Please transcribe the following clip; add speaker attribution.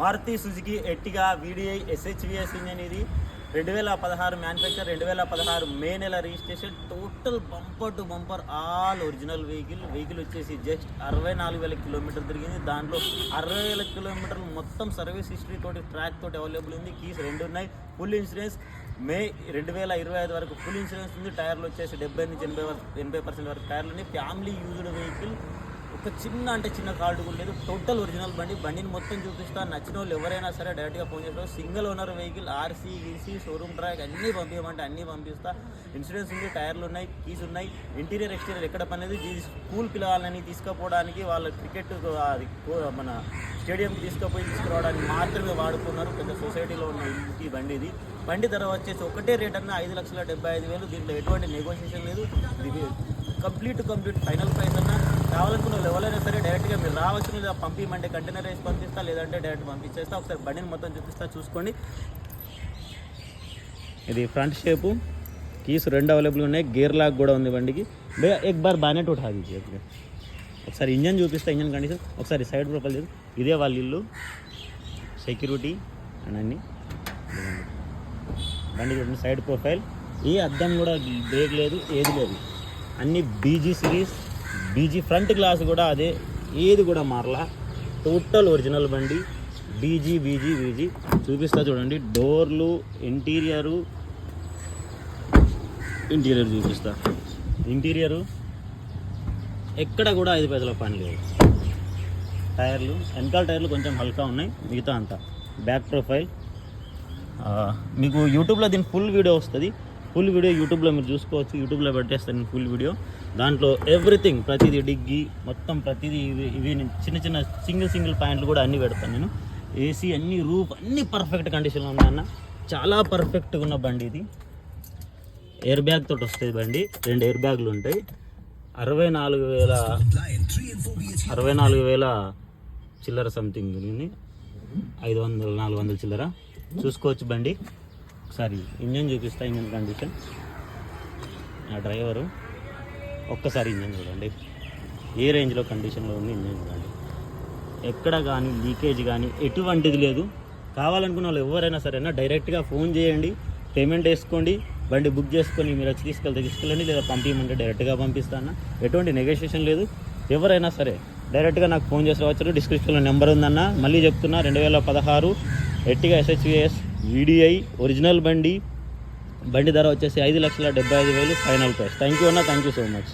Speaker 1: Maruti Suzuki Ertiga VDI SHVS engine ఇది రెండు వేల పదహారు మ్యానుఫ్యాక్చర్ రెండు వేల పదహారు మే నెల registration. Total bumper to bumper all original vehicle. Vehicle వచ్చేసి జస్ట్ అరవై నాలుగు వేల కిలోమీటర్లు తిరిగింది. దాంట్లో అరవై వేల కిలోమీటర్లు మొత్తం సర్వీస్ హిస్టరీ తోటి ట్రాక్ తోటి అవైలబుల్ ఉంది. కీస్ రెండు ఉన్నాయి. Full insurance. మే రెండు వేల ఇరవై ఐదు వరకు ఫుల్ ఇన్సూరెన్స్ ఉంది. టైర్లు వచ్చేసి డెబ్బై నుంచి ఎనభై వరకు ఎనభై పర్సెంట్ వరకు టైర్లు ఉన్నాయి. Family used vehicle. ఒక చిన్న అంటే చిన్న కార్డు కూడా లేదు. టోటల్ ఒరిజినల్ బండి. బండిని మొత్తం చూపిస్తా. నచ్చిన వాళ్ళు ఎవరైనా సరే డైరెక్ట్గా ఫోన్ చేస్తారు single owner vehicle RC EC showroom track అన్నీ పంపించమంటే అన్నీ పంపిస్తా. ఇన్సూరెన్స్ ఉంది టైర్లు ఉన్నాయి కీస్ ఉన్నాయి. ఇంటీరియర్ ఎక్స్టీరియర్ ఎక్కడ పనేది స్కూల్ పిల్లలని తీసుకుపోవడానికి వాళ్ళ క్రికెట్ అది మన స్టేడియంకి తీసుకుపోయి తీసుకురావడానికి మాత్రమే వాడుకున్నారు పెద్ద సొసైటీలో ఉన్న ఈ బండి ఇది బండి ధర వచ్చేసి ఒకటే రేట్ అన్న ఐదు లక్షల డెబ్బై ఐదు వేలు. దీంట్లో ఎటువంటి నెగోషియేషన్ లేదు. ఇది కంప్లీట్ కంప్లీట్ ఫైనల్ ప్రైస్ అన్న. రావాలనుకున్న ఎవరైనా సరే డైరెక్ట్గా మీరు రావచ్చు పంపించమంటే కంటైనర్ వేసి పంపిస్తా లేదంటే డైరెక్ట్ పంపించేస్తా. ఒకసారి బండిని మొత్తం చూపిస్తా చూసుకోండి. ఇది ఫ్రంట్ షేపు కీస్ రెండు అవైలబుల్ ఉన్నాయి. గేర్ లాక్ కూడా ఉంది బండికి. ఎక్ బార్ బానెట్ ఉఠా దీజియే ఒకసారి ఇంజన్ చూపిస్తా ఇంజన్ కండిషన్ ఒకసారి సైడ్ ప్రొఫైల్ చేసి ఇదే వాళ్ళ ఇల్లు. సెక్యూరిటీ అని అన్ని. బండి చూడండి సైడ్ ప్రొఫైల్ ఏ అద్దం కూడా బ్రేక్ లేదు ఏది లేదు. అన్ని BG series BG front glass కూడా అదే. ఏది కూడా మారలా. టోటల్ ఒరిజినల్ బండి. బీజీ బీజీ బీజీ చూపిస్తా చూడండి. డోర్లు ఇంటీరియరు ఇంటీరియర్ చూపిస్తా. ఇంటీరియరు ఎక్కడ కూడా ఐదు పైసల పని లేదు. టైర్లు వెనకాల టైర్లు కొంచెం హల్కా ఉన్నాయి. మిగతా అంతా. బ్యాక్ ప్రొఫైల్ మీకు యూట్యూబ్లో దీని ఫుల్ వీడియో వస్తుంది. ఫుల్ వీడియో యూట్యూబ్లో మీరు చూసుకోవచ్చు. యూట్యూబ్లో పెట్టేస్తాను ఫుల్ వీడియో దాంట్లో ఎవ్రీథింగ్ ప్రతిదీ డిగ్గి మొత్తం ప్రతిదీ ఇవి ఇవి నేను చిన్న చిన్న సింగిల్ సింగిల్ పాయింట్లు కూడా అన్నీ పెడతాను నేను. ఏసీ అన్ని రూఫ్ అన్ని పర్ఫెక్ట్ కండిషన్లో ఉన్నాయన్న చాలా పర్ఫెక్ట్గా ఉన్న బండి ఇది. ఎయిర్ బ్యాగ్ తోటి వస్తుంది బండి. రెండు ఎయిర్ బ్యాగ్లు ఉంటాయి. అరవై నాలుగు వేల అరవై నాలుగు వేల చిల్లర సంథింగ్ ఐదు వందల నాలుగు వందల చిల్లర. చూసుకోవచ్చు బండి. ఒకసారి ఇంజన్ చూపిస్తా ఇంజన్ కండిషన్ ఆ డ్రైవరు. ఒక్కసారి ఇంజన్ చూడండి. ఏ రేంజ్లో కండిషన్లో ఉంది ఇంజన్ చూడండి. ఎక్కడ కానీ లీకేజ్ కానీ ఎటువంటిది లేదు. కావాలనుకున్న వాళ్ళు ఎవరైనా సరేనా డైరెక్ట్గా ఫోన్ చేయండి పేమెంట్ వేసుకోండి బండి బుక్ చేసుకొని మీరు వచ్చి తీసుకెళ్తే తీసుకెళ్ళండి లేదా పంపించమంటే డైరెక్ట్గా పంపిస్తాను? ఎటువంటి నెగోషియేషన్ లేదు. ఎవరైనా సరే డైరెక్ట్గా నాకు ఫోన్ చేసి రావచ్చు డిస్క్రిప్షన్లో నెంబర్ ఉందన్న. మళ్ళీ చెప్తున్నా రెండు వేల పదహారు ఎట్టిగా ఎస్హెచ్విఎస్ వీడిఐ ఒరిజినల్ బండి బండి ధర వచ్చేసి ఐదు లక్షల డెబ్బై ఐదు వేలు ఫైనల్ ప్రైస్. థ్యాంక్ యూ అన్న థ్యాంక్ యూ సో మచ్